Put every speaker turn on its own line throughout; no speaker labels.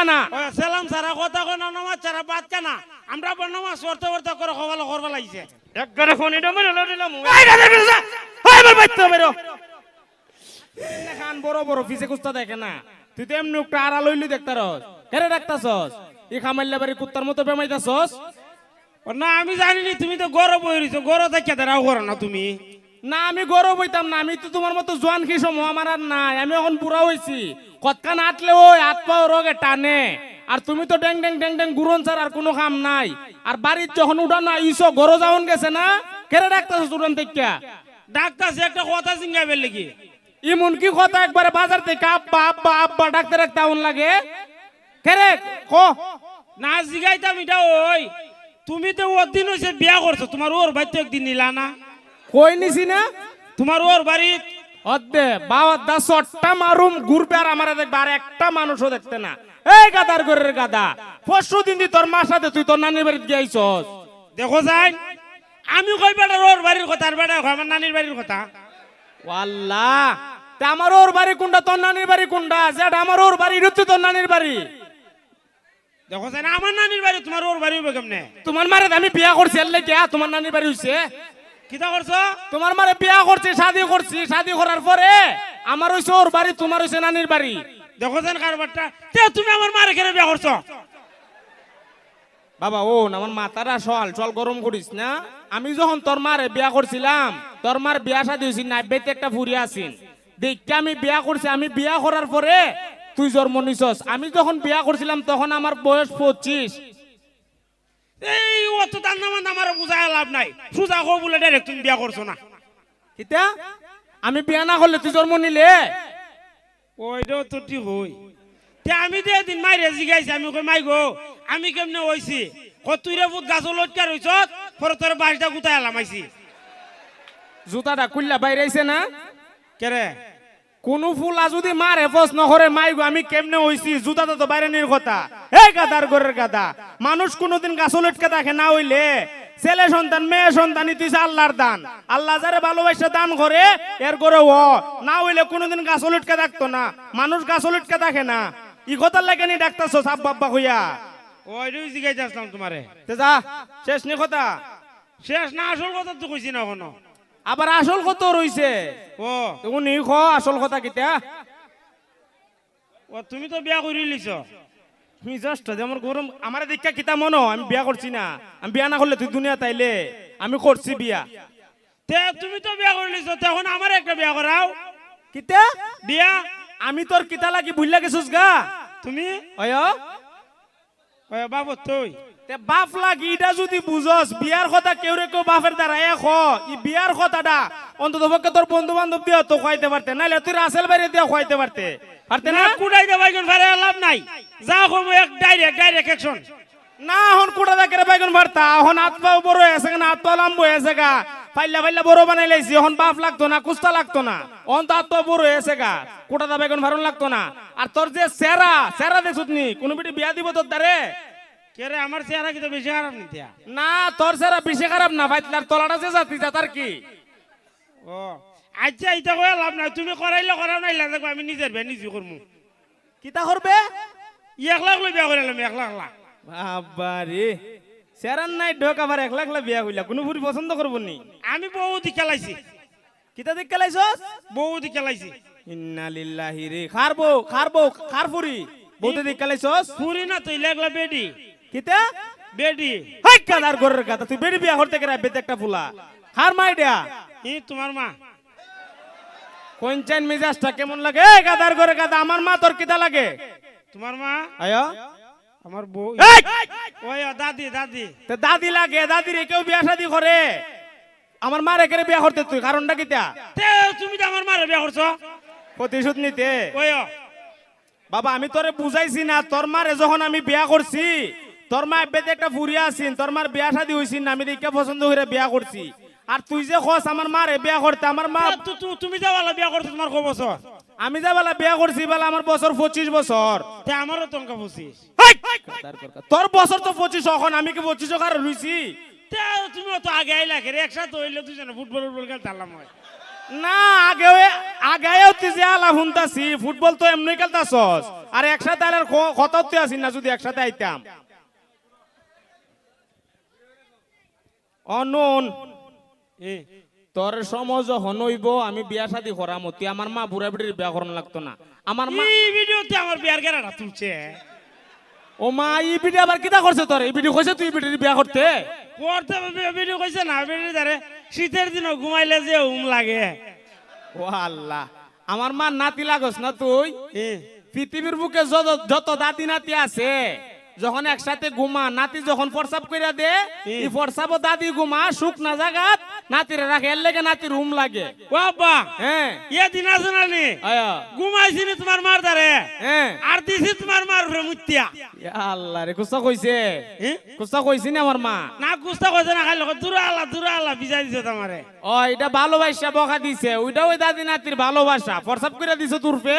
কানা।
সালাম সারা কথা কো না সারা বাদ কানা। আমরা নামাজ করে খবালো করবা লাগছে।
একবারে ফোন এটা মেরে লড়িলাম এই গাদা বেরোসা এবার বাইতে বেরো খান বড় বড় ফিসে কুস্তা দেখে না। তুই তো এমনি একটা আড়া লইলি দেখতারস কেরে ডাকতাছস। ই খামাইলা বাড়ি কুত্তার মতো বেমাইতাছস।
না আমি জানিনি তুমি তো গরম হয়ে রইছো। গরম দেখে দাঁড়াও করো না তুমি।
না আমি গরম হইতাম না আমি তো তোমার মতো জোয়ান কি সময় আমার আর নাই আমি এখন বুড়া হইছি। কতখান আটলে ওই হাত পাও রোগে টানে। আর তুমি তো ড্যাং ড্যাং ড্যাং ড্যাং গুরন ছাড়া আর কোনো কাম নাই। আর বাড়ির যখন উঠানো ইসো গরো যাওন গেছে না? কেরে ডাকতেছ উড়ান থেকে?
ডাক্তার একটা কথা সিঙ্গাবের লেগে
ইমন কি কথা একবারে বাজার থেকে আব্বা আব্বা আব্বা ডাক্তার আউন লাগে? কেরে কো?
না জিগাইতাম এটা ওই। তুমি তো ওর দিন হয়েছে বিয়া করছ তোমার ওর বাড়িতে একদিন নিলা না?
কই নিছি না?
তোমার ওর বাড়ি।
অদ্দে বাবার দা চট্টা মারুম ঘুরবে আর আমার দেখবে আর একটা মানুষও দেখতে না। এই গাদার ঘরের গাদা পরশু দিন দি তোর মার সাথে তুই তোর নানির বাড়িতে গিয়েছস।
দেখো যাই আমি কই বেটার ওর বাড়ির কথা আর বেটা আমার নানির বাড়ির কথা?
আল্লাহ তা আমার ওর বাড়ি কোনটা তোর নানির বাড়ি কোনটা? যেটা আমার ওর বাড়ি এটা তো তোর নানির বাড়ি।
দেখো আমার নানির বাড়ি তোমার ওর বাড়ি হবে কেমনে?
তোমার মারে আমি বিয়া করছি এর লেগে তোমার নানির বাড়ি হইছে।
কিতা করছ?
তোমার মারে বিয়া করছি শাদি করছি শাদি করার পরে আমার হইছে ওর বাড়ি তোমার হইছে নানির বাড়ি।
দেখো যান কারবারটা। তে তুমি আমার মারে কেন বিয়া করছ?
বাবা ও না আমার মাথাটা সল সল গরম করিস না। আমি যখন তোর মারে বিয়া করছিলাম তোর মার বিয়া শাদি হয়েছি নাইবেতে একটা ফুরি আসিন দেখতে আমি বিয়া করছি আমি বিয়া করার পরে তুই জন্ম নিছস। আমি যখন বিয়া করছিলাম তখন আমার বয়স পঁচিশ।
এই অত দান নামান আমার বুঝায় লাভ নাই। সুজা কো বলে ডাইরেক্ট তুমি বিয়া করছ না।
কিতা আমি বিয়া না করলে তুই জন্ম নিলে?
ওইটাও তো ঠিক হই তে আমি দে দিন মাইরে জিগাইছি আমি কই মাই গো আমি কেমনে হইছি কতুইরে ফুট গাছ লটকা রইছ পরে তোর বাসটা গুতাই লামাইছি
জুতাটা কুল্লা বাইরে আইছে না
কেরে
কোন ফুলা যদি মারে প্রশ্ন করে মাই গো আমি কেমনে হইছি জুতাটা তো বাইরে নির কথা। এই গাদার ঘরের গাদা। মানুষ কোনোদিন গাছ লটকে দেখে না হইলে। ছেলে সন্তান মেয়ে সন্তান ইতিস আল্লাহর দান। আল্লাহ যারে ভালোবাসে দান করে এর করে ও। না হইলে কোনোদিন গাছ লটকে দেখতো না। মানুষ গাছ লটকে দেখে না। ই কথার লাগে নি ডাক্তার সাপ বাব্বা হইয়া।
ওইটাই জিগাইতে আসলাম তোমারে।
তে যা শেষ নি কথা।
শেষ না আসল কথা তো কইছি না কোনো
আবার আসল কত রইছে।
ও।
উনি খ আসল কথা কিতা?
ও তুমি তো বিয়া করে লিছ।
তুমি জাস্ট যেমন গরম আমার দীক্ষা কিতা মনো আমি বিয়া করছি না। আমি বিয়া না করলে তুই দুনিয়া তাইলে? আমি করছি বিয়া।
তে তুমি তো বিয়া করলি লিছ তখন আমার একটা বিয়া করাও।
কিতা?
বিয়া?
আমি তোর কিতা লাগি ভুল গেছিস গা?
তুমি?
অয়?
ওই তুই?
বাপ লাগি এটা যদি বুঝস বিয়ার কথা কেউ রে কেউ বাপের দ্বারা এ খ ই বিয়ার কথাটা অন্তত পক্ষে তোর বন্ধু বান্ধব দিয়ে তো খাইতে পারতে নাইলে তুই রাসেল বাইরে দিয়ে খাইতে পারতে
না? কুড়াই লাভ নাই। যা কম এক ডাইরেক্ট ডাইরেক্ট অ্যাকশন
না হন কুড়া দেখে বাইগুন ভরতা হন হাত পাও বড় হয়েছে না লম্ব হয়েছে গা। পাইলা পাইলা বড় বানাই লাইছি হন বাপ লাগতো না কুস্তা লাগতো না। হন তো হাত পা বড় হয়েছে গা। দা বেগুন ভারণ লাগতো না। আর তোর যে সেরা সেরা দেখছত নি কোনো বিটি বিয়া দিব তোর দ্বারে?
কে রে আমার চেহারা কিন্তু বেশি খারাপ নিতে
না তোর সেরা বেশি খারাপ না ভাইতলার তলাটা যে জাতি যা তার কি?
ও আচ্ছা এটা কয়ে লাভ নাই তুমি করাইলে করাও নাই দেখো আমি নিজের বে নিজে করমু।
কিতা করবে?
ই এক লাখ লই বিয়া করাইলাম এক লাখ লাখ
বাবারে সেরান নাই ঢোক আবার এক লাখ লাখ বিয়া হইলা কোনো ফুরি পছন্দ করব নি?
আমি বহু দি খেলাইছি।
কিতা দেখ খেলাইছস?
বহু দি খেলাইছি।
ইন্না লিল্লাহি রে খারবো খারবো খার ফুরি বউতে দেখ খেলাইছস
পুরি না তুই লেগলা বেডি।
কিতা?
বেডি।
হাই কাদার গরের কথা তুই বেড়ি বিয়া করতে গেরা বেতে একটা ফুলা। হার মাই দেয়া
ই তোমার মা।
কোনচাইন মেজাজটা কেমন লাগে? এই গাদার গরের গাদা আমার মা তোর কিতা লাগে?
তোমার মা?
আয়।
আমার বউ ওই দাদি দাদি।
তে দাদি লাগে দাদি রে কেউ বিয়া শাদি করে। আমার মা রেখে বিয়া করতে তুই? কারণটা কিতা?
তে তুমি তো আমার মারে বিয়া করছ
প্রতিশোধ নিতে বাবা আমি তোরে বুঝাইছি না তোর মারে যখন আমি বিয়া করছি তোর মা বেতে একটা ফুরিয়া আছিন তোর মার বিয়া শাদি না আমি দেখে পছন্দ করে বিয়া করছি আর তুই যে খস আমার মারে বিয়া করতে আমার মা
তুমি যা বলা বিয়া করছ তোমার কো বছর
আমি যা বেলা বিয়া করছি বেলা আমার বছর পঁচিশ বছর
তে আমারও টঙ্কা পঁচিশ!
তোর বছর তো পঁচিশ এখন আমি কি পঁচিশ কার রইছি
তে তুমি তো আগে আইলা কে একসাথে হইলে দুজনে ফুটবল ফুটবল খেলতাম হয়
না আগেও তুই যে আলা শুনতাছি ফুটবল তো এমনি খেলতাছস। আর একসাথে তুই আসিস না যদি একসাথে আইতাম। অনন তোর সময় যখন হইব আমি বিয়া শাদি করাম। তুই আমার মা বুড়া বুড়ির বিয়া করানো লাগতো না। আমার মা
এই ভিডিওতে আমার বিয়ার গেরাটা তুলছে।
ও মা এই ভিডিও আবার কিটা করছে তোর? এই ভিডিও কইছে তুই ভিডিওর বিয়া করতে?
করতে ভিডিও কইছে না ভিডিও ধরে শীতের দিনও ঘুমাইলে যে উম লাগে।
ও আল্লাহ। আমার মা নাতি লাগস না তুই?
এ,
পৃথিবীর বুকে যত যত দাদি নাতি আছে যখন একসাথে ঘুমা নাতি যখন ফরসাপ কইরা দে এই ফরসাপ দাদি ঘুমা সুখ না জাগাত নাতিরে রাখে। এর লেগে নাতির রুম লাগে।
ও আব্বা
হ্যাঁ
ইয়ে দিন আছে না নি?
আয়া।
ঘুমাইছি নি তোমার মার ধারে
হ্যাঁ
আর দিছি তোমার মার উপরে মুতিয়া
ইয়া আল্লাহ রে কুস্তা কইছে?
এ?
কুস্তা কইছি না আমার মা?
না গুস্তা কইছে না খাইলে দূরে আল্লাহ দূরে আল্লাহ বিজাই দিছে তোমারে।
ও এটা ভালোবাসা বকা দিছে। ওইটা ওই দাদি নাতির ভালোবাসা। করে দিছে তুরপে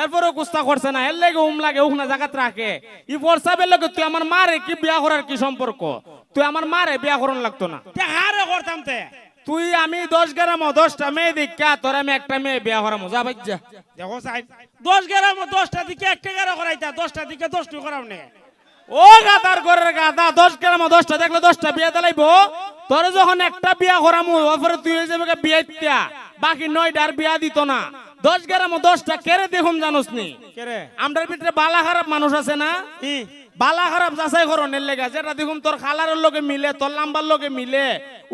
এরপরও কুস্তা করছে না। এর লেগে উম লাগে উখনা জায়গাত রাখে। ই লগে তুই আমার মারে কি বিয়া করার কি সম্পর্ক? তুই আমার মারে বিয়া করন লাগতো না।
হারে করতাম তে।
তুই আমি দশ গ্রাম দশটা মেয়ে দীক্ষা তোর আমি একটা মেয়ে বিয়া করাম। যা ভাই যা
দেখো দশ গ্রাম দশটা দিকে একটা গ্রাম করাইতা দশটা দিকে দশটি করাও নে।
ও গাদার ঘরের গাদা দশ গ্রাম দশটা দেখলে দশটা বিয়া দিলাইব। তোর যখন একটা বিয়া করাম ওপরে তুই হয়ে যাবে বিয়া ইত্যা বাকি নয়টার বিয়া দিত না। দশ গ্রাম দশটা কেড়ে দেখুন জানোস নি? আমরার ভিতরে বালা খারাপ মানুষ আছে না? বালা খারাপ যাচাই করনের লেগে যেটা দেখুন তোর খালারের লগে মিলে তোর লাম্বার লগে মিলে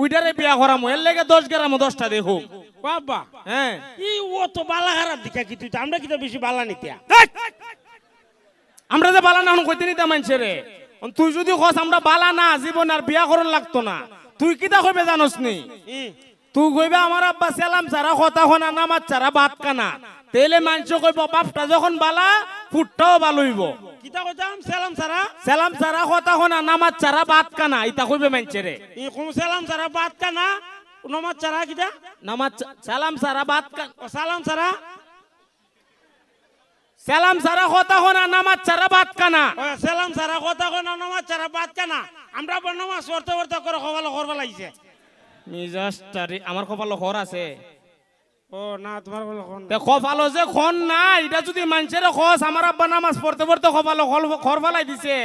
উইটারে বিয়া করাম। এর লেগে দশ গ্রাম দশটা দেখুন
বাবা
হ্যাঁ।
ই ও তো বালা খারাপ দিকে কি তুই আমরা কি তো বেশি বালা নিতিয়া!
আমরা যে বালা না হন কইতে নিতাম মানুষের তুই যদি কস আমরা বালা না জীবন আর বিয়া করন লাগতো না। তুই কিতা কইবে জানোস নি? তুই কইবে আমার আব্বা সেলাম ছাড়া কথা হনা নামাজ ছাড়া ভাত কানা তেলে মানুষ কইব বাপটা যখন বালা ফুটটাও বালইব।
কিতা কইতাম সালাম সারা
সেলাম ছাড়া কথা হনা নামাজ ছাড়া ভাত কানা ইতা কইবে মানুষের
ই কোন সালাম সারা বাদ কানা নমাজ সারা কিতা?
নামাজ সালাম ছাড়া ভাত কানা
সালাম সারা
সালাম ছাড়া কথা হনা নামাজ ছাড়া ভাত কানা।
সালাম সারা কথা কোন নমাজ সারা বাদ কানা। আমরা বড় নমাজ পড়তে পড়তে করে খবালো করবা লাগিছে
মিজাস্টারি আমার কপাল খর আছে।
ও না তোমার বলে কোন
তে কপালো যে খন নাই এটা যদি মানুষের খস আমার আব্বা নামাজ পড়তে পড়তে কপালো খর ফেলাই দিছে।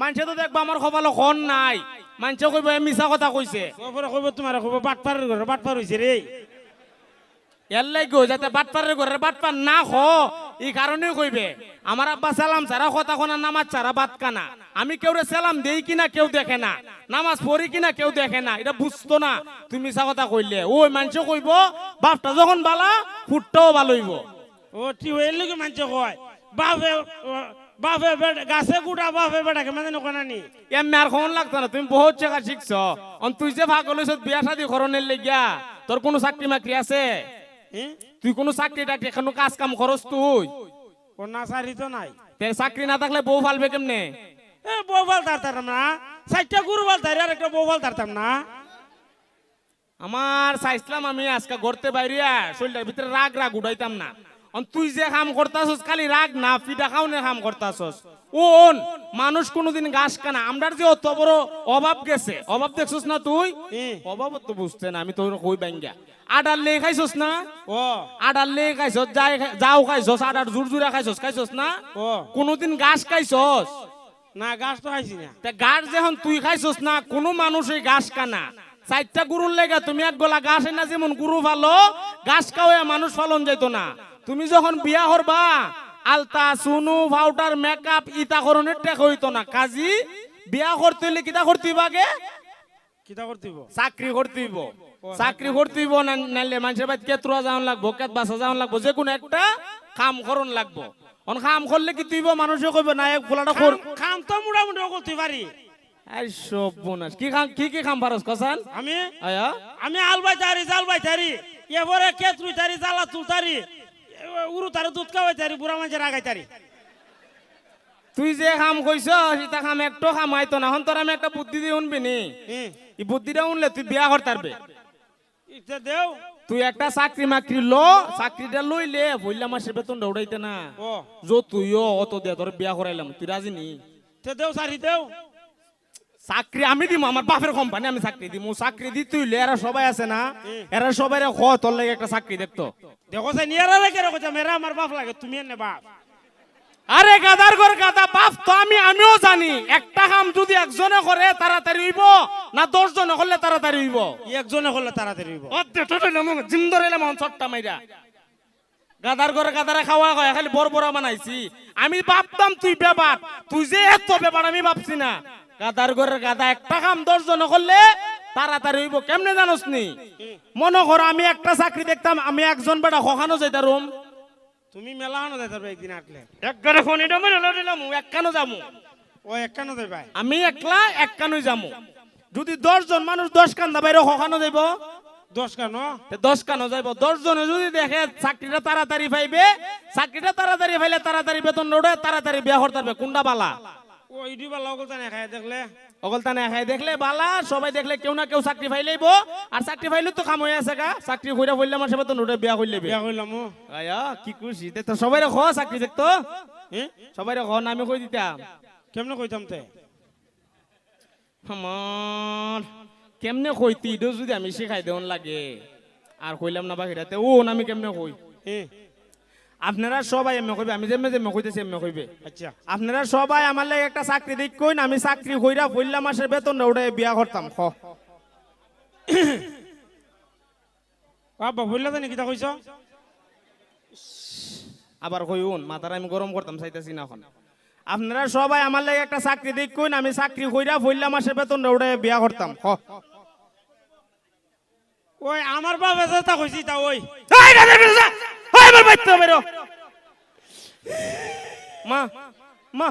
মানুষে তো দেখবা আমার কপালো খন নাই। মানুষে কইব এ মিছা কথা কইছে।
ওপরে কইব তোমার কইব বাটপারের ঘরে বাটপার হইছে রে।
এর লাগি যাতে বাটপারের ঘরের বাটপার না খ এই কারণে কইবে আমার আব্বা সালাম ছাড়া কথা কোনা নামাজ ছাড়া বাত কানা। আমি কেউ সালাম দেই কিনা কেউ দেখে না। নামাজ পড়ি কিনা কেউ দেখে না। এটা বুঝতো না। তুমি মিছা কথা কইলে। ওই মানুষ কইব বাপটা যখন বালা ফুটটাও ভালো হইব।
ও টি হইল কি মানছে কয়? বাপে বাপে বেটা গাছে গুড়া বাপে বেটাকে মানে নকনা নি
এমনি আর কোন লাগতো না? তুমি বহুত জায়গা শিখছ। অন তুই যে ভাগ হলিস বিয়া শাদি করণের লেগিয়া। তোর কোনো চাকরি মাকরি আছে? তুই কোনো চাকরি টাকরি কোনো কাজ কাম করস তুই?
কন্যা চাকরি তো নাই।
চাকরি না থাকলে বউ ফালবে কেমনে?
এ বউ ফাল তারতাম না। চারটা গরু ভালো তারি আর একটা বউ ফাল তারতাম না।
আমার চাইছিলাম আমি আজকে ঘরতে বাইরিয়া শরীরটার ভিতরে রাগ রাগ উঠাইতাম না। তুই যে কাম করতাছস খালি রাগ না ফিটা খাওনে কাম করতাছস। ওন মানুষ কোনোদিন গাছ কানা আমরার যে অত বড় অভাব গেছে অভাব দেখছস না তুই। অভাব তো বুঝতে না আমি তোর কই ব্যাঙ্গা। আডার লে খাইছস না?
ও।
আডার লে খাইছস যাই যাও খাইছস আডার জুর জুরা খাইছস খাইছস না?
ও।
কোনোদিন গাছ খাইছস?
না গাছ তো খাইছি না।
তে গাছ যখন তুই খাইছস না কোনো মানুষই গাছ কানা চারটা গরুর লেগে তুমি এক গোলা গাছ না যেমন গরু ভালো গাছ খাওয়া মানুষ ফলন যেত না। তুমি যখন বিয়া করবা আলতা সুনু পাউডার মেকআপ ইতা করণের টেক হইতো না। কাজী বিয়া করতে হইলে কিতা করতে আগে?
কিতা করতিব?
চাকরি করতে চাকরি করতে নাইলে মানুষের বাড়িতে কেতুয়া যাওয়ান লাগবো কেত বাসা যাওয়ান লাগবো যে কোনো একটা কাম করন লাগবো। অন কাম করলে কি তুইব মানুষে কইবে না এক ফুলাটা কর
খাম তো মোটামুটি করতে পারি।
এই সব বোনাস কি খাম কি কি খাম পারস কসান?
আমি?
আয়া?
আমি আল বাই তারি জাল বাই তারি এবারে কেতুই তারি জালা তুল তারি। উরু তারি দুধ খাওয়াই তারি বুড়া মানুষের আগাই তারি।
তুই যে খাম কইছ সেটা খাম একটু খাম আইতো না হন তোর আমি একটা বুদ্ধি দিয়ে উনবি নি? এই বুদ্ধিটা উনলে তুই বিয়া করতে পারবে
দেও।
তুই একটা চাকরি মাকরি ল চাকরিটা লইলে বললাম মাসের বেতনটা উঠাইতে না। যো তুইও অত দিয়ে তোর বিয়া করাইলাম তুই রাজি নি?
তে দেও সারি দেও।
চাকরি আমি দিমু আমার বাপের কোম্পানি আমি চাকরি দিমু। চাকরি দিতে হইলে এরা সবাই আছে না? এরা সবাই খ তোর লাগে একটা চাকরি দেখতো
দেখো রেখে আমার বাপ লাগে তুমি এনে বাপ।
আরে গাদার ঘর গাদা বাপ তো আমি আমিও জানি। একটা কাম যদি একজনে করে তাড়াতাড়ি হইব না দশ জনে করলে তাড়াতাড়ি হইব?
একজনে করলে তাড়াতাড়ি হইব।
জিম ধরে এলাম মাইরা। গাদার ঘরে গাদারে খাওয়া হয় খালি বড় বড় বানাইছি। আমি ভাবতাম তুই ব্যাপার তুই যে এত ব্যাপার আমি ভাবছি না। গাদার ঘরের গাদা একটা কাম দশ জনে করলে তাড়াতাড়ি হইব। কেমনে জানোস নি? মনে কর আমি একটা চাকরি দেখতাম আমি একজন বেটা কখানো যাইতাম
তুমি মেলা হানো যাইতে পারবে একদিন আটলে।
একবারে ফোনে ডমে লড়িলাম একখানো যামু।
ও একখানো যাইবা?
আমি একলা এক কানুই যামু। যদি দশ জন মানুষ দশ কান্দা বাইরে হকানো যাইব?
দশ কেন?
দশ কানো যাইব। দশ জনে যদি দেখে চাকরিটা তাড়াতাড়ি পাইবে চাকরিটা তাড়াতাড়ি পাইলে তাড়াতাড়ি বেতন নোড়ে তাড়াতাড়ি বিয়া করতে পারবে কোনটা বালা?
ও ইডি বা লগল জানে দেখলে।
অকলতা না দেখলে বালা সবাই দেখলে কেউ না কেউ চাকরি পাইলেইব আর চাকরি পাইলে তো কাম হয়ে আছে গা। চাকরি কইরা বললে মানুষ বেতন নোড়ে বিয়া করলে
বিয়া কইলাম ও।
আয়া কি খুশি তে তো সবাই খ চাকরি দেখতো? সবাই খ নামে কই দিতাম?
কেমনে কইতাম তে?
আমার কেমনে কইতি? ইডো যদি আমি শিখাই দেওয়ান লাগে। আর কইলাম না বাকিরাতে ও আমি কেমনে কই?
হ্যাঁ
আপনারা সবাই এমনি কইবে আমি যেমনি যেমনি কইতেছি এমনি কইবে।
আচ্ছা
আপনারা সবাই আমার লাগে একটা চাকরি দিক কইন আমি চাকরি কইরা পয়লা মাসের বেতন উঠে বিয়া করতাম খ
বাবা বললা জানি কিটা কইছ?
আবার কইউন মাথার আমি গরম করতাম চাইতেছি না এখন। আপনারা সবাই আমার লাগে একটা চাকরি দিক কইন আমি চাকরি কইরা পয়লা মাসের বেতন উঠে বিয়া করতাম খ
ওই আমার এসে তা কইছি তা ওই!
এই আমার বাইতে বেরো। মা মা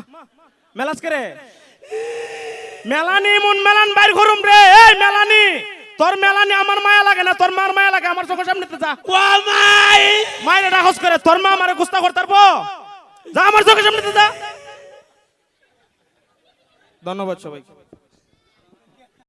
মেলাস করে মেলানি মুন মেলান বাইর করুম রে। এই মেলানি তোর মেলানি আমার মায়া লাগে না তোর মার মায়া লাগে আমার চোখের সামনে যা।
ও মাই!
মায়ের রাখস করে তোর মা আমারে গুস্তা করতে পারব? যা আমার চোখের সামনে যা। ধন্যবাদ সবাইকে।